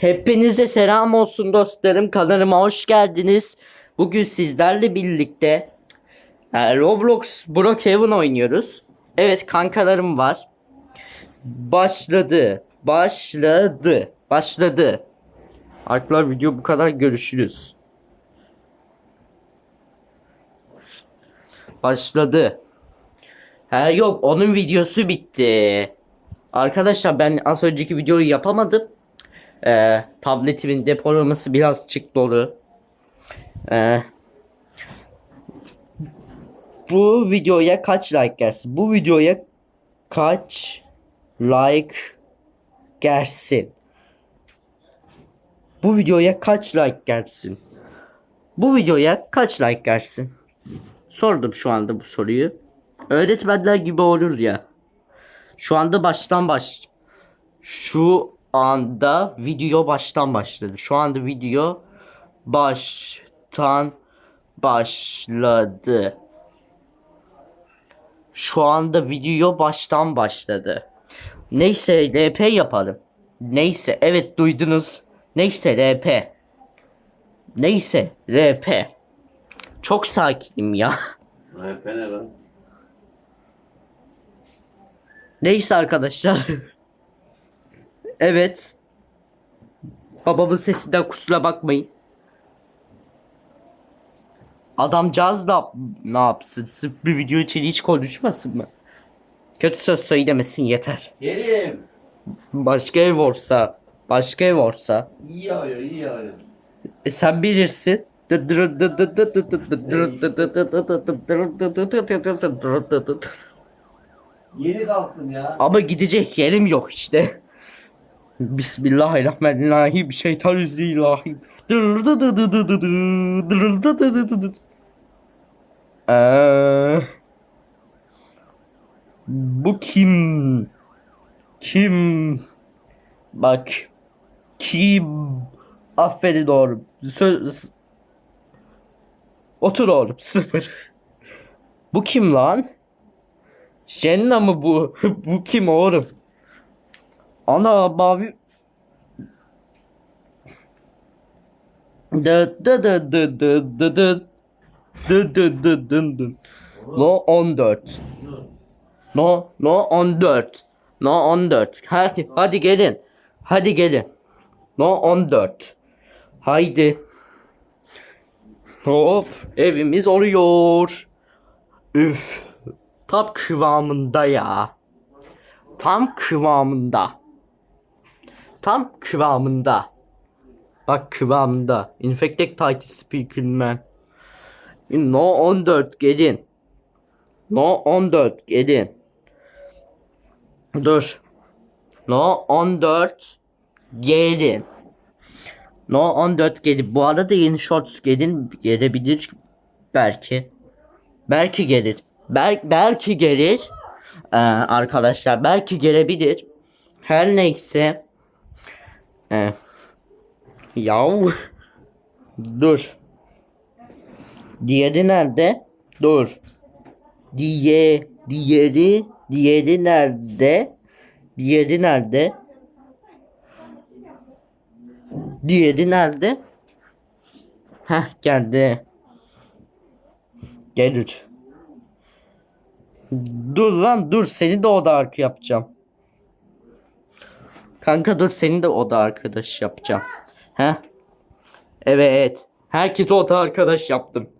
Hepinize selam olsun dostlarım. Kanalıma hoş geldiniz. Bugün sizlerle birlikte e, Roblox Brookhaven oynuyoruz. Evet kankalarım var. Başladı. Başladı. Başladı. Arkadaşlar video bu kadar görüşürüz. Başladı. Ha yok onun videosu bitti. Arkadaşlar ben az önceki videoyu yapamadım. Ee, tabletimin depolaması birazcık dolu. Ee, bu videoya kaç like gelsin? Bu videoya kaç like gelsin? Bu videoya kaç like gelsin? Bu videoya kaç like gelsin? Sordum şu anda bu soruyu. Öğretmenler gibi olur ya. Şu anda baştan baş. Şu anda video baştan başladı. Şu anda video baştan başladı. Şu anda video baştan başladı. Neyse RP yaparım. Neyse evet duydunuz. Neyse RP. Neyse RP. Çok sakinim ya. RP ne lan? Neyse arkadaşlar. evet. Babamın sesinden kusura bakmayın. Adamcağız da ne yapsın? Sırf bir video için hiç konuşmasın mı? Kötü söz söylemesin yeter. Yerim. Başka ev olsa, başka ev olsa. İyi yağıyor, iyi yağıyor. E sen bilirsin. Yeni kalktım ya. Ama gidecek yerim yok işte. Bismillahirrahmanirrahim. Şeytanüzillahim. Eee, bu kim? Kim? Bak. Kim? Aferin oğlum. Söz... Otur oğlum. Sıfır. Bu kim lan? Jenna mı bu? bu kim oğlum? Ana mavi Dı dı dı dı dı dı dı dı dı dı dın dın. No 14. No no 14. No 14. Hadi hadi gelin. Hadi gelin. No 14. Haydi. Hop evimiz oluyor. Üf. Tam kıvamında ya. Tam kıvamında. Tam kıvamında. Bak kıvamında. Infected Titan Speaker man. No 14 gelin. No 14 gelin. Dur. No 14 gelin. No 14 gelin. Bu arada yeni shorts gelin gelebilir belki. Belki gelir. Bel belki gelir. Ee, arkadaşlar belki gelebilir. Her neyse. Ee, yav. Dur. Diğeri nerede? Dur. Diye diğeri diğeri nerede? Diğeri nerede? Diğeri nerede? Heh geldi. Gelir. Dur lan dur seni de oda arkı yapacağım. Kanka dur seni de oda arkadaş yapacağım. He? Evet. Herkese oda arkadaş yaptım.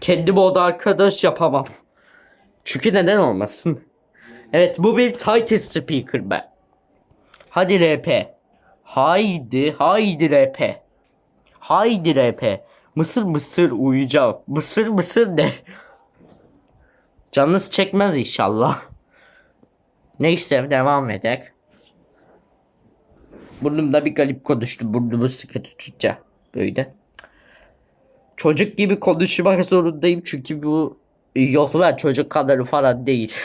Kendime oda arkadaş yapamam. Çünkü neden olmasın? Evet bu bir Titan Speaker ben. Hadi RP. Haydi haydi RP. Haydi RP. Mısır mısır uyuyacağım. Mısır mısır ne? Canınız çekmez inşallah. Neyse devam edek. Burnumda bir garip konuştu. Burnumu sıkı tutacağım. Böyle. Çocuk gibi konuşmak zorundayım çünkü bu yoklar çocuk kadarı falan değil.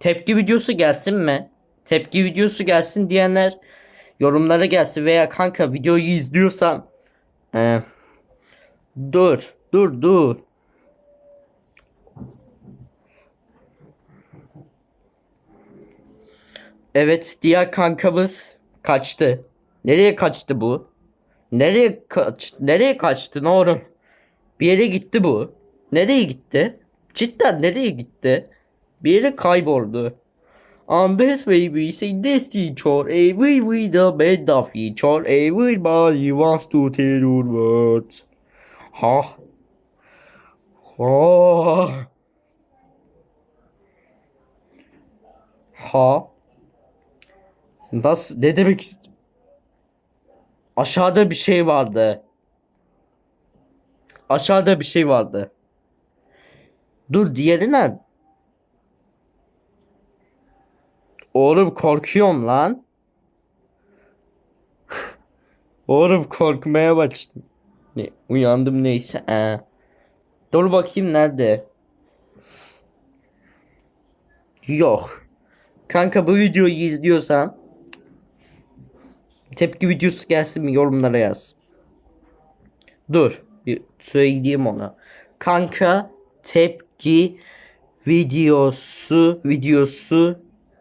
Tepki videosu gelsin mi? Tepki videosu gelsin diyenler yorumlara gelsin veya kanka videoyu izliyorsan e, dur dur dur Evet diğer kankamız kaçtı. Nereye kaçtı bu? Nereye kaç nereye kaçtı oğlum? Bir yere gitti bu. Nereye gitti? Cidden nereye gitti? Bir yere kayboldu. On this way we sing this teacher, every we the bed of feature, everybody wants to tell your words. Ha. Ha. Ha. Nasıl ne demek Aşağıda bir şey vardı. Aşağıda bir şey vardı. Dur diğeri ne? Oğlum korkuyorum lan. Oğlum korkmaya başladım. Ne, uyandım neyse. Ee. Dur bakayım nerede? Yok. Kanka bu videoyu izliyorsan tepki videosu gelsin mi yorumlara yaz. Dur. Bir söyleyeyim ona. Kanka tepki videosu videosu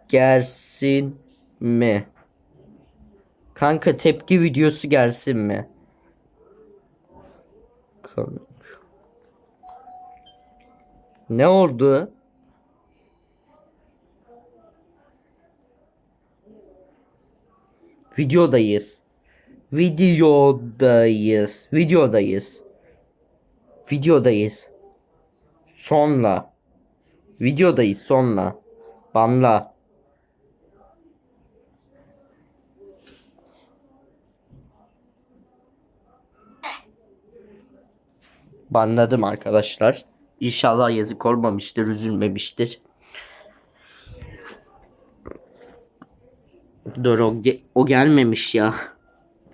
gelsin mi? Kanka tepki videosu gelsin mi? Kanka. Ne oldu? Videodayız. Videodayız. Videodayız. Videodayız. Sonra. Videodayız sonra. Banla. Banladım arkadaşlar. İnşallah yazık olmamıştır, üzülmemiştir. Dur o, ge- o gelmemiş ya.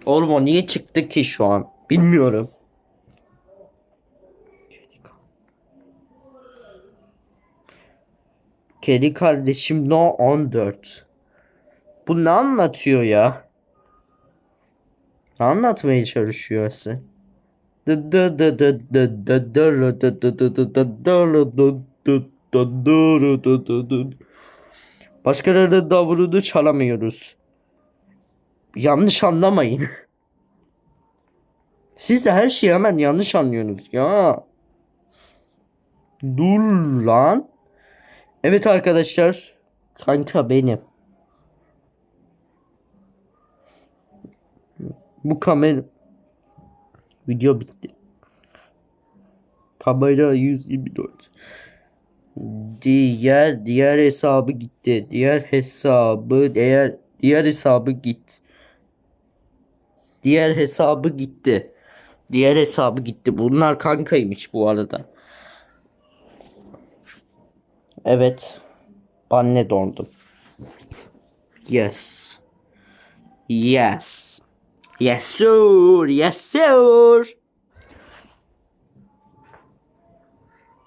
Oğlum o niye çıktı ki şu an? Bilmiyorum. Kedi kardeşim No 14. Bu ne anlatıyor ya? Ne anlatmaya çalışıyor sen? Başkalarının davulunu çalamıyoruz. Yanlış anlamayın. Siz de her şeyi hemen yanlış anlıyorsunuz ya. Dur lan. Evet arkadaşlar. Kanka benim. Bu kamera video bitti. Kamera 124. Diğer diğer hesabı gitti. Diğer hesabı diğer diğer hesabı git. Diğer hesabı gitti. Diğer hesabı gitti. Bunlar kankaymış bu arada. Evet. Anne dondum. Yes. Yes. Yes sir. Yes sir.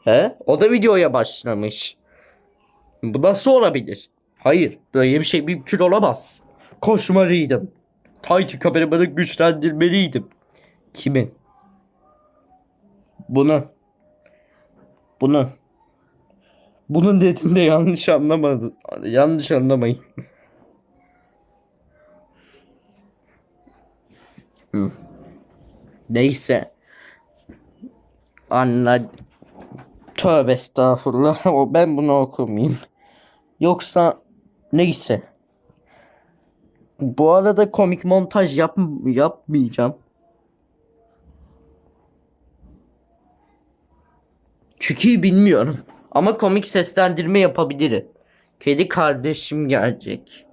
He? O da videoya başlamış. Bu nasıl olabilir? Hayır. Böyle bir şey mümkün olamaz. Koşmalıydım. Titan kameramanı güçlendirmeliydim. Kimin? Bunu. Bunu. Bunun dediğimde yanlış anlamadı. Yanlış anlamayın. Neyse. Anla. Tövbe estağfurullah. O ben bunu okumayayım. Yoksa neyse. Bu arada komik montaj yap yapmayacağım. Çünkü bilmiyorum. Ama komik seslendirme yapabilirim. Kedi kardeşim gelecek.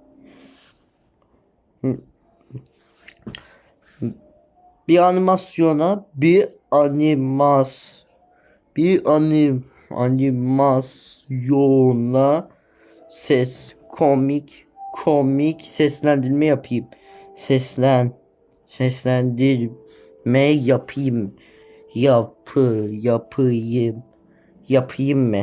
Bir animasyona bir animas bir anim animasyona ses komik komik seslendirme yapayım. Seslen seslendirme yapayım. Yapı yapayım. Yapayım mı?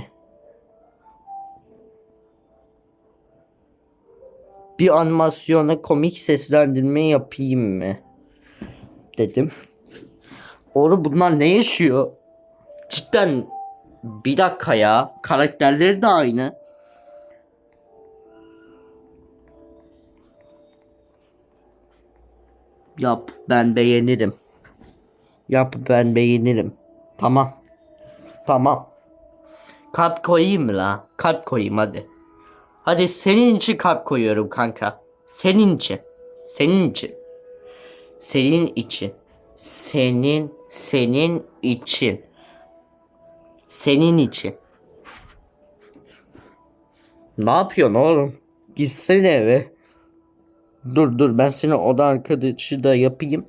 Bir animasyona komik seslendirme yapayım mı? Dedim. Oğlum bunlar ne yaşıyor? cidden bir dakika ya. Karakterleri de aynı. Yap ben beğenirim. Yap ben beğenirim. Tamam. Tamam. Kalp koyayım mı la? Kalp koyayım hadi. Hadi senin için kalp koyuyorum kanka. Senin için. Senin için. Senin için. Senin senin için. Senin için. Ne yapıyorsun oğlum? Gitsene eve. Dur dur ben seni oda arkadaşı da yapayım.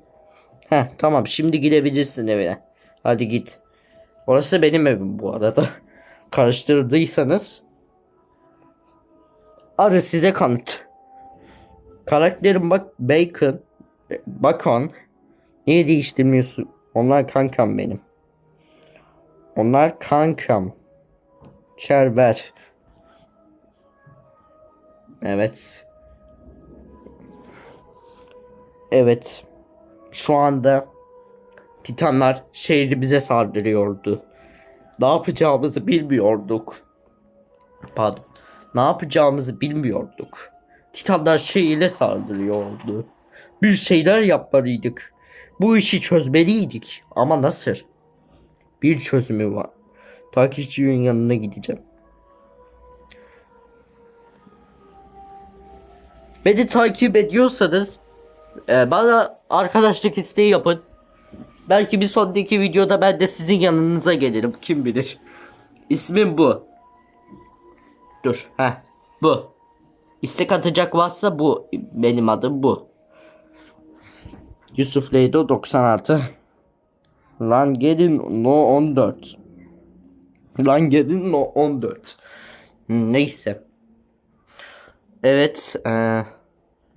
Heh tamam şimdi gidebilirsin evine. Hadi git. Orası benim evim bu arada. Karıştırdıysanız. Arı size kanıt. Karakterim bak Bacon. Bacon. Niye değiştirmiyorsun? Onlar kankam benim. Onlar kankam. Çerber. Evet. Evet. Şu anda Titanlar şehrimize saldırıyordu. Ne yapacağımızı bilmiyorduk. Pardon. Ne yapacağımızı bilmiyorduk. Titanlar şehire saldırıyordu. Bir şeyler yapmalıydık. Bu işi çözmeliydik. Ama nasıl? Bir çözümü var. Takipçinin yanına gideceğim. Beni takip ediyorsanız e, bana arkadaşlık isteği yapın. Belki bir sonraki videoda ben de sizin yanınıza gelirim. Kim bilir. İsmim bu. Dur. Heh. Bu. İstek atacak varsa bu. Benim adım bu. Yusuf Leydo 96. Lan gelin no 14. Lan gelin no 14. Hmm, Neyse. Evet. eee,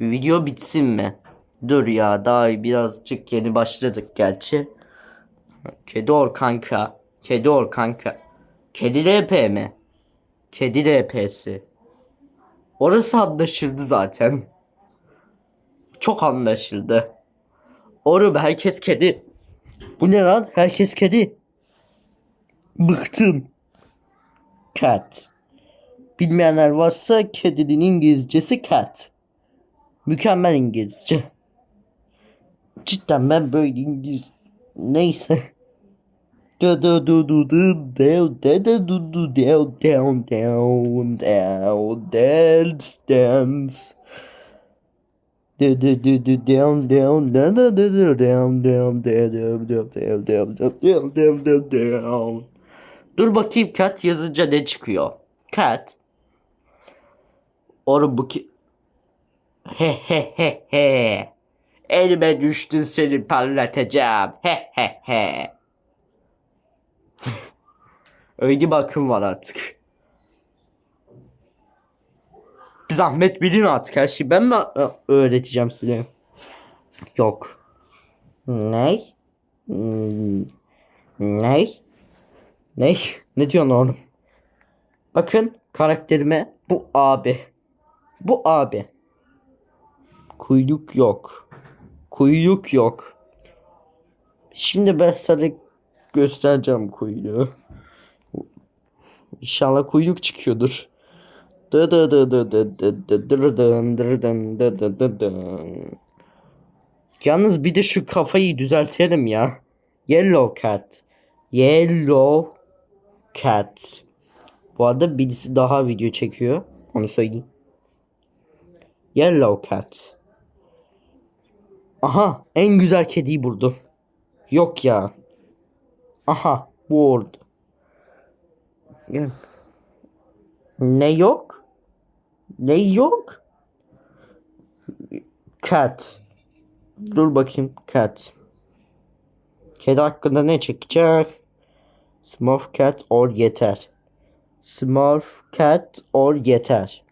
video bitsin mi? Dur ya daha birazcık yeni başladık gerçi. Kedi or kanka. Kedi or kanka. Kedi RP mi? Kedi RP'si. Orası anlaşıldı zaten. Çok anlaşıldı. Oğlum herkes kedi. Bu ne lan? Herkes kedi. Bıktım. Cat. Bilmeyenler varsa kedinin İngilizcesi cat. Mükemmel İngilizce. Cidden ben böyle İngiliz... Neyse. Da da da da da dance dance. Da da da da da down down down down down down. Dur bakayım cat yazınca ne çıkıyor? Cat. Oğlum bu ki... He he he he. Elime düştün seni parlatacağım. He he he. Öyle bakım var artık. Bir zahmet bilin artık her şeyi ben mi ö- öğreteceğim size? Yok. Ne? Ne? Ne? Ne diyorsun oğlum? Bakın karakterime bu abi. Bu abi. Kuyruk yok. Kuyruk yok. Şimdi ben sana göstereceğim kuyruğu. İnşallah kuyruk çıkıyordur. Yalnız bir de şu kafayı düzeltelim ya. Yellow cat. Yellow cat. Bu arada birisi daha video çekiyor. Onu söyleyeyim. Yellow cat. Aha en güzel kediyi buldum. Yok ya. Aha bu oldu. Ne yok? Ne yok? Cat. Dur bakayım cat. Kedi hakkında ne çıkacak? Smurf cat or yeter. Smurf cat or yeter.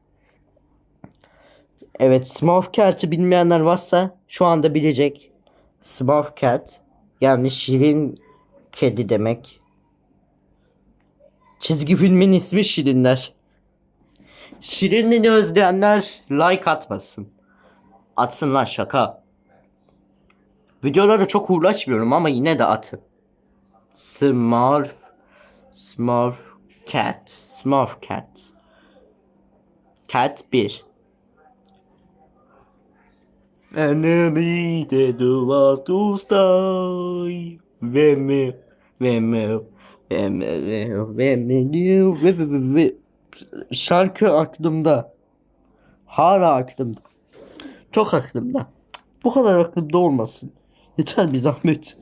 Evet Smurf Cat'ı bilmeyenler varsa şu anda bilecek. Smurf Cat yani şirin kedi demek. Çizgi filmin ismi Şirinler. Şirinliğini özleyenler like atmasın. Atsınlar şaka. Videolara çok uğraşmıyorum ama yine de atın. Smurf Smurf Cat Smurf Cat Cat 1 Enemy de was to stay. Ve mi ve mi ve ve şarkı aklımda. Hala aklımda. Çok aklımda. Bu kadar aklımda olmasın. Yeter bir zahmet.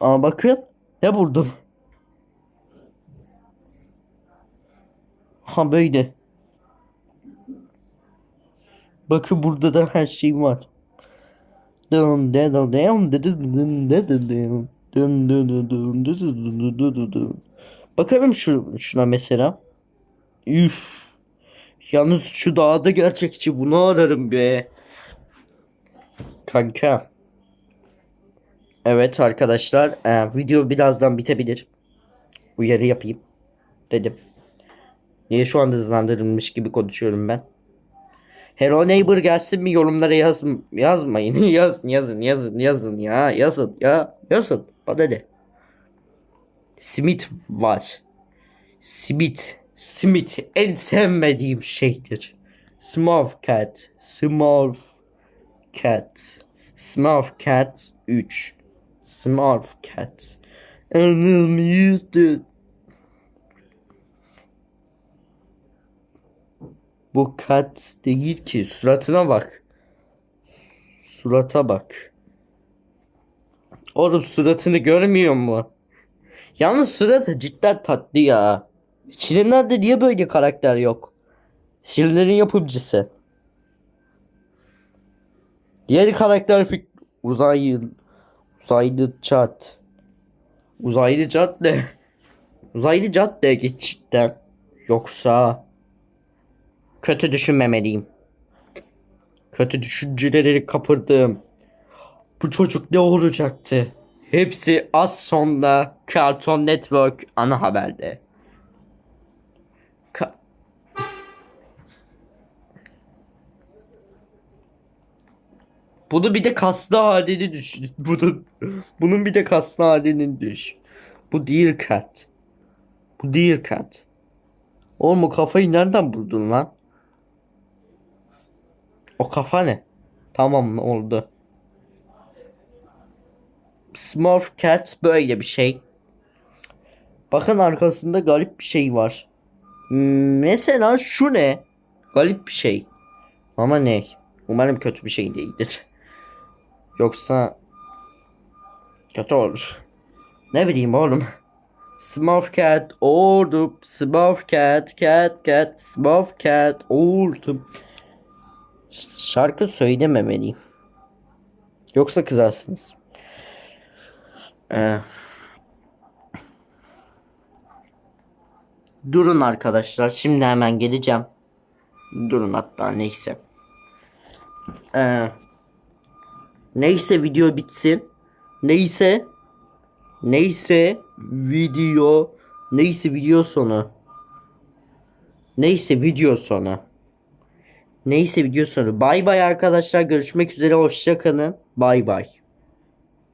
Ama bakın ne buldum. Ha böyle. Bakın burada da her şey var. Dun dun dun dun dun dun dun dun dun. Dun dun dun dun Bakalım şu, şuna mesela. Üf. Yalnız şu dağda gerçekçi bunu ararım be. Kanka. Evet arkadaşlar. e, video birazdan bitebilir. Uyarı yapayım. Dedim. Niye şu anda hızlandırılmış gibi konuşuyorum ben? Hello Neighbor gelsin mi yorumlara yaz yazmayın. yazın yazın yazın yazın ya yazın ya yazın. Bana ne? Simit var. Simit. Simit en sevmediğim şeydir. Smurf cat. Smurf cat. Smurf cat 3. Smurf cat. Used it. Bu kat değil ki. Suratına bak. Surata bak. Oğlum suratını görmüyor mu? Yalnız suratı cidden tatlı ya. Şirinler'de niye böyle karakter yok? Şirinlerin yapımcısı. Diğer karakter fik uzaylı uzaylı çat. Uzaylı çat ne? Uzaylı çat ne cidden? Yoksa kötü düşünmemeliyim. Kötü düşünceleri kapırdım. Bu çocuk ne olacaktı? Hepsi az sonra Cartoon Network ana haberde. Ka- Bunu bir de kaslı halini düşün. Bunun, bunun bir de kaslı halini düş. Bu değil kat. Bu değil kat. Oğlum o kafayı nereden buldun lan? O kafa ne? Tamam oldu. Smurf Cat böyle bir şey. Bakın arkasında garip bir şey var. Mesela şu ne? Garip bir şey. Ama ne? Umarım kötü bir şey değildir. Yoksa kötü olur. Ne bileyim oğlum. Smurf cat oldum. Smurf cat cat cat Smurf cat oldum. Şarkı söylememeliyim. Yoksa kızarsınız. Ee, durun arkadaşlar. Şimdi hemen geleceğim. Durun hatta neyse. Ee, neyse video bitsin. Neyse. Neyse video. Neyse video sonu. Neyse video sonu. Neyse video sonu. Bay bay arkadaşlar. Görüşmek üzere. Hoşça kalın. Bay bay.